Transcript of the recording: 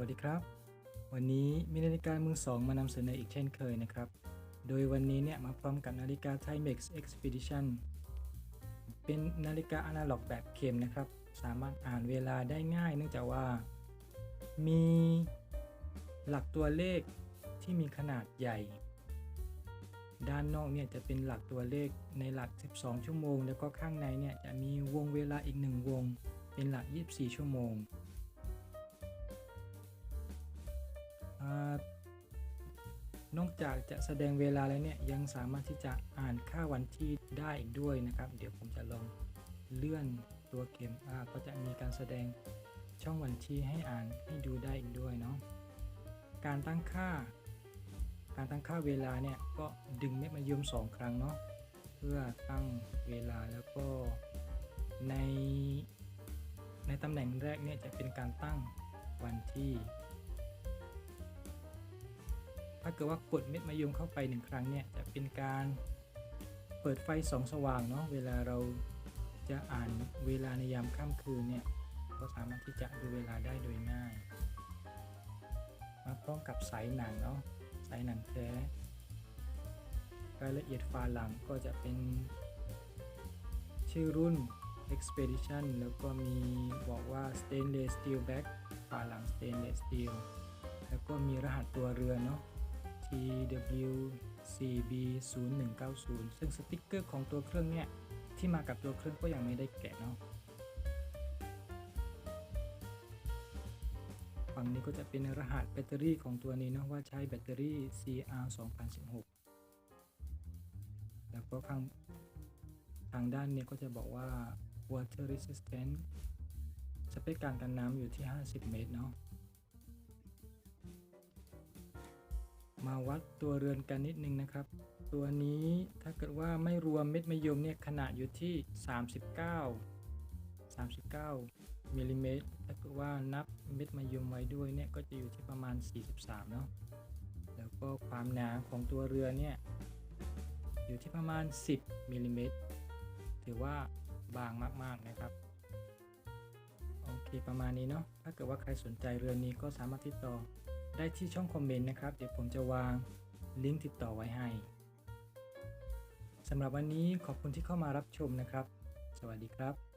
วัสดีครับ วันนี้มีนาฬิกามือสองมานำเสนออีกเช่นเคยนะครับ โดยวันนี้เนี่ยมาพร้อมกับนาฬิกา Timex Expedition เป็นนาฬิกาอนาล็อกแบบเข็มนะครับ สามารถอ่านเวลาได้ง่าย เนื่องจากว่า มีหลักตัวเลขที่มีขนาดใหญ่ ด้านนอกเนี่ยจะเป็นหลักตัวเลขในหลัก 12 ชั่วโมง แล้วก็ข้างในเนี่ยจะมีวงเวลาอีกหนึ่งวง เป็นหลัก 24 ชั่วโมง นอกจากจะแสดงเวลาแล้วเนี่ยยังสามารถที่จะอ่านค่าวันที่ได้อีกด้วยนะครับ เดี๋ยวผมจะลองเลื่อนตัวเกมก็จะมีการแสดงช่องวันที่ให้อ่านให้ดูได้อีกด้วยเนาะการตั้งค่า การตั้งค่าเวลาเนี่ยก็ดึงเม็ดมายม 2 ครั้งเนาะเพื่อตั้งเวลาแล้วก็ในในตำแหน่งแรกเนี่ยจะเป็นการตั้งวันที่ ถ้าเกิดว่ากดเม็ดมายมเข้าไปหนึ่งครั้งเนี่ยจะเป็นการเปิดไฟสองสว่างเนาะเวลาเราจะอ่านเวลาในยามค่ำคืนเนี่ยก็สามารถที่จะดูเวลาได้โดยง่าย มาพร้อมกับสายหนังเนาะสายหนังแท้รายละเอียดฝาหลังก็จะเป็นชื่อรุ่น Expedition แล้วก็มีบอกว่า Stainless Steel Back ฝาหลัง Stainless Steel แล้วก็มีรหัสตัวเรือเนาะ TWCB0190 ซึ่งสติกเกอร์ของตัวเครื่องเนี่ยที่มากับตัวเครื่องก็ยังไม่ได้แกะเนาะฝั่งนี้ก็จะเป็นรหัสแบตเตอรี่ของตัวนี้เนาะว่าใช้แบตเตอรี่ CR 2016 แล้วก็ข้างทางด้านนี้ก็จะบอกว่า water resistant สเปคการกันน้ำอยู่ที่ 50 เมตรเนาะ มาวัดตัวเรือนกันนิดนึงนะครับ ตัวนี้ถ้าเกิดว่าไม่รวมเม็ดมะยมเนี่ยขนาดอยู่ที่ 39 39มิลลิเมตรถ้าเกิดว่านับเม็ดมะยมไว้ด้วยเนี่ยก็จะอยู่ที่ประมาณ 43 เนาะแล้วก็ความหนาของตัวเรือเนี่ยอยู่ที่ประมาณ 10มิลลิเมตรถือว่าบางมาก ๆ นะครับโอเคประมาณนี้เนาะถ้าเกิดว่าใครสนใจเรือนี้ก็สามารถติดต่อ ได้ที่ช่องคอมเมนต์นะครับ เดี๋ยวผมจะวางลิงก์ติดต่อไว้ให้สำหรับวันนี้ขอบคุณที่เข้ามารับชมนะครับ สวัสดีครับ